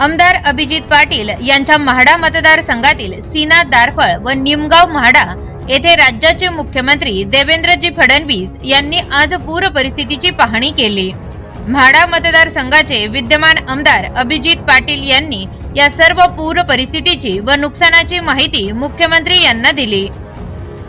आमदार अभिजित पाटील यांच्या म्हाडा मतदारसंघातील सीना दारफळ व निमगाव म्हाडा येथे राज्याचे मुख्यमंत्री देवेंद्रजी फडणवीस यांनी आज पूर परिस्थितीची पाहणी केली. म्हाडा मतदारसंघाचे विद्यमान आमदार अभिजित पाटील यांनी या सर्व पूर परिस्थितीची व नुकसानाची माहिती मुख्यमंत्री यांना दिली.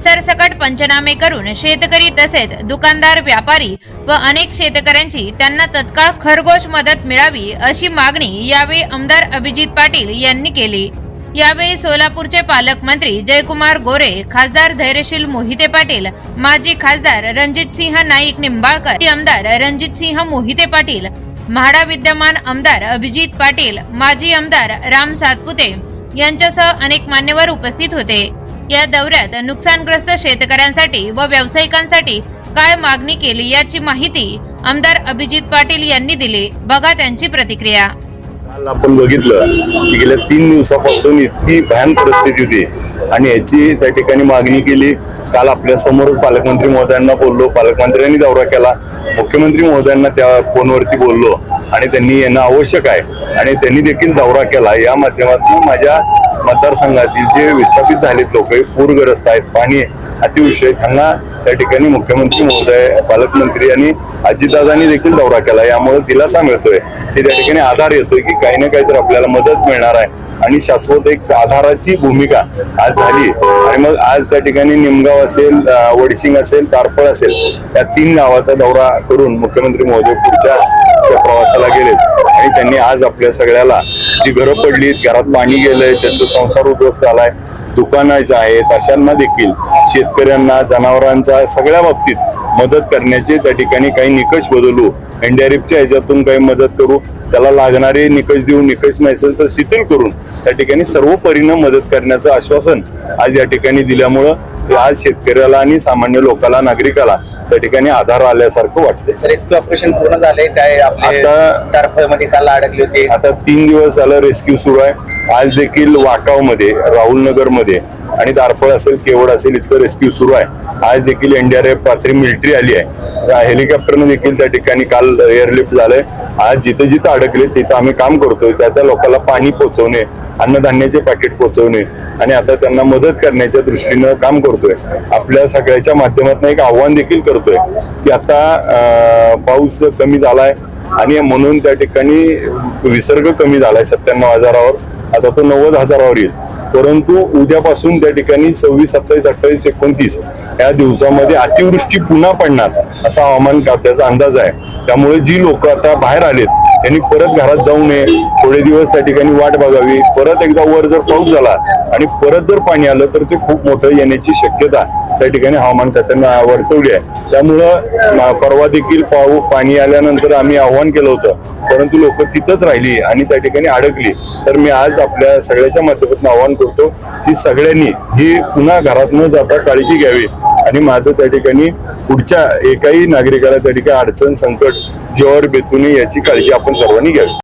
सरसकट पंचनामे करून शेतकरी तसेच दुकानदार व्यापारी व अनेक शेतकऱ्यांची त्यांना तत्काळ खरगोश मदत मिळावी अशी मागणी यावेळी आमदार अभिजित पाटील यांनी केली. यावेळी सोलापूरचे पालकमंत्री जयकुमार गोरे खासदार धैर्यशील मोहिते पाटील माजी खासदार रणजित सिंह नाईक निंबाळकर आमदार रणजित सिंह मोहिते पाटील म्हाडा विद्यमान आमदार अभिजित पाटील माजी आमदार राम सातपुते यांच्यासह अनेक मान्यवर उपस्थित होते. या दौऱ्यात नुकसानग्रस्त शेतकऱ्यांसाठी व व्यावसायिकांसाठी काय मागणी केली याची माहिती आमदार अभिजित पाटील यांनी दिली. बघा त्यांची प्रतिक्रिया. काल आपण बघितलं की गेल्या तीन दिवसापासून इतकी भयान परिस्थिती होती आणि याची त्या ठिकाणी मागणी केली. काल आपल्या समोरच पालकमंत्री महोदयांना बोललो. पालकमंत्र्यांनी दौरा केला. मुख्यमंत्री महोदयांना त्या फोनवरती बोललो. आणि त्यांनी येणं आवश्यक आहे. आणि त्यांनी देखील दौरा केला. या माध्यमातून माझ्या मतदारसंघातील जे विस्थापित झालेत लोक पूरग्रस्त आहेत पाणी अतिवृष्टी त्यांना त्या ठिकाणी मुख्यमंत्री महोदय पालकमंत्री आणि अजितदादांनी देखील दौरा केला. यामुळे दिलासा मिळतोय. की त्या ठिकाणी आधार येतोय की काही ना काहीतरी आपल्याला मदत मिळणार आहे. आणि शाश्वत एक आधाराची भूमिका आज झाली. आणि मग आज त्या ठिकाणी निमगाव असेल वडशिंग असेल तारपळ असेल या तीन गावाचा दौरा करून मुख्यमंत्री महोदय पुढच्या त्या प्रवासाला गेलेत. आणि त्यांनी आज आपल्या सगळ्याला जी घरं पडलीत घरात पाणी गेलंय त्याचं संसार उद्ध्वस्त झालाय. दुकानाचं आहेत अशांना देखील शेतकऱ्यांना जनावरांचा सगळ्या बाबतीत मदत करण्याचे त्या ठिकाणी काही निकष बदलू एनडीआरएफच्या ह्याच्यातून काही मदत करू त्याला लागणारे निकष देऊन निकष नाही असेल तर शिथिल करून त्या ठिकाणी सर्व परीनं मदत करण्याचं आश्वासन आज या ठिकाणी दिल्यामुळं आज शेतकऱ्याला आणि सामान्य लोकाला नागरिकाला त्या ठिकाणी आधार आल्यासारखं वाटतंय. रेस्क्यू ऑपरेशन पूर्ण झाले काय आपले आता- तारफळमध्ये काल अडकले होते. आता तीन दिवस झालं रेस्क्यू सुरू आहे. आज देखील वाकावमध्ये राहुल नगरमध्ये आणि दारपळ असेल केवड असेल इथलं रेस्क्यू सुरू आहे. आज देखील एनडीआरएफ पाथरी मिलिटरी आली आहे. हेलिकॉप्टरनं देखील त्या ठिकाणी काल एअरलिफ्ट झालंय. आज जिथं जिथं अडकले तिथं आम्ही काम करतोय. त्या त्या लोकांना पाणी पोहोचवणे अन्नधान्याचे पॅकेट पोहोचवणे आणि आता त्यांना मदत करण्याच्या दृष्टीनं काम करतोय. आपल्या सगळ्याच्या माध्यमातून एक आव्हान देखील करतोय की आता पाऊस कमी झालाय आणि म्हणून त्या ठिकाणी विसर्ग कमी झालाय सत्त्याण्णव हजारावर. आता तो नव्वद हजारावर येईल. परंतु उद्यापासून त्या ठिकाणी सव्वीस सत्तावीस अठ्ठावीस एकोणतीस या दिवसामध्ये अतिवृष्टी पुन्हा पडणार असा हवामान खात्याचा अंदाज आहे. त्यामुळे जी लोक आता बाहेर आलेत त्यांनी परत घरात जाऊ नये. थोडे दिवस त्या ठिकाणी वाट बघावी. परत एकदा वर जर पाऊस झाला आणि परत जर पाणी आलं तर ते खूप मोठं येण्याची शक्यता त्या ठिकाणी हवामान खात्यानं वर्तवली आहे. त्यामुळं परवा देखील पाऊ पाणी आल्यानंतर आम्ही आव्हान केलं होतं. परंतु लोक तिथंच राहिली आणि त्या ठिकाणी अडकली. तर मी आज आपल्या सगळ्याच्या माध्यमातून आव्हान करतो की सगळ्यांनी ही पुन्हा घरात न जाता काळजी घ्यावी. आणि माझं त्या ठिकाणी पुढच्या एकाही नागरिकाला त्या ठिकाणी अडचण संकट ज्वर बेतुनी याची काळजी आपण सर्वांनी घ्यावी.